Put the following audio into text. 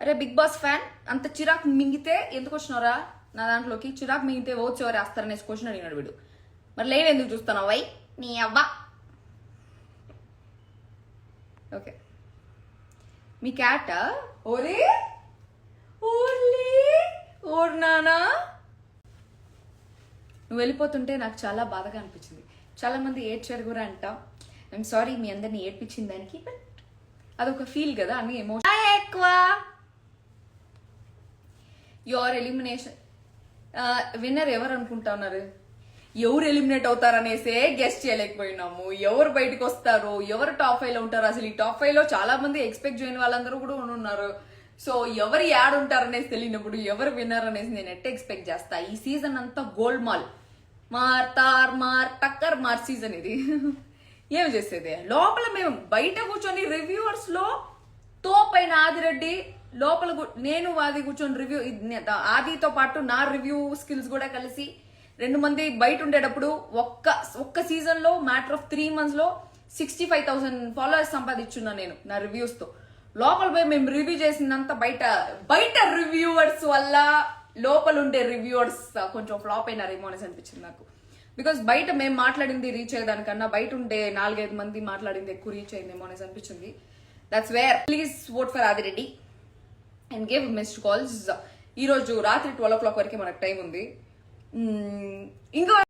అరే big boss fan అంత చిరాకు మింగితే ఎందుకు వచ్చినారా? నా దాంట్లోకి చిరాకు మింగితే ఓట్స్ ఎవరు వేస్తారనేసి క్వశ్చన్ అడిగినాడు వీడు. మరి లేవు ఎందుకు చూస్తున్నావు వై నీ అవ్వ. ఓకే. మీ క్యాట్ ఓరే ఓర్లీ! ఓర్ నానా! నువ్వు వెళ్ళిపోతుంటే నాకు చాలా బాధగా అనిపించింది. చాలా మంది ఏడ్చారు కూడా అంటాం. ఐఎమ్ సారీ మీ అందరిని ఏడ్పించిన దానికి బట్ అదొక ఫీల్ కదా అన్ని ఎమోషన్ ఎక్కువ యువర్ ఎలిమినేషన్ విన్నర్ ఎవరు అనుకుంటా ఉన్నారు? ఎవరు ఎలిమినేట్ అవుతారనేసే గెస్ట్ చేయలేకపోయినాము. ఎవరు బయటకు వస్తారు ఎవరు టాప్ ఫైవ్లో ఉంటారు అసలు ఈ టాప్ ఫైవ్లో చాలా మంది ఎక్స్పెక్ట్ చేయని వాళ్ళందరూ కూడా ఉన్నారు. సో ఎవరు యాడ్ ఉంటారనేసి తెలియనప్పుడు ఎవరు విన్నర్ అనేసి నేను ఎట్ట ఎక్స్పెక్ట్ చేస్తా? ఈ సీజన్ అంతా గోల్డ్ మాల్ మార్ తార్ మార్ టక్కర్ మార్ సీజన్ ఇది. ఏం చేసేది? లోపల మేము బయట కూర్చొని రివ్యూవర్స్లో తోపైన ఆదిరెడ్డి లోపల నేను ఆది కూర్చొని రివ్యూ ఆదితో పాటు నా రివ్యూ స్కిల్స్ కూడా కలిసి రెండు మంది బయట ఉండేటప్పుడు ఒక్క ఒక్క సీజన్లో మ్యాటర్ ఆఫ్ త్రీ మంత్స్లో సిక్స్టీ ఫైవ్ థౌసండ్ ఫాలోవర్స్ సంపాదించున్నా నేను నా రివ్యూస్తో. లోపల పోయి మేము రివ్యూ చేసిందంతా బయట బయట రివ్యూవర్స్ వల్ల లోపల ఉండే రివ్యూవర్స్ కొంచెం ఫ్లాప్ అయినారేమో అనేసి అనిపించింది నాకు. బికాస్ బయట మేము మాట్లాడింది రీచ్ అయ్యేదానికన్నా బయట ఉండే నాలుగైదు మంది మాట్లాడింది ఎక్కువ రీచ్ అయిందేమో అనేసి అనిపించింది. That's where please vote for Adireddy and give missed calls ఈ రోజు రాత్రి ట్వెల్వ్ ఓ క్లాక్ వరకు మనకు టైం ఉంది. ఇంకా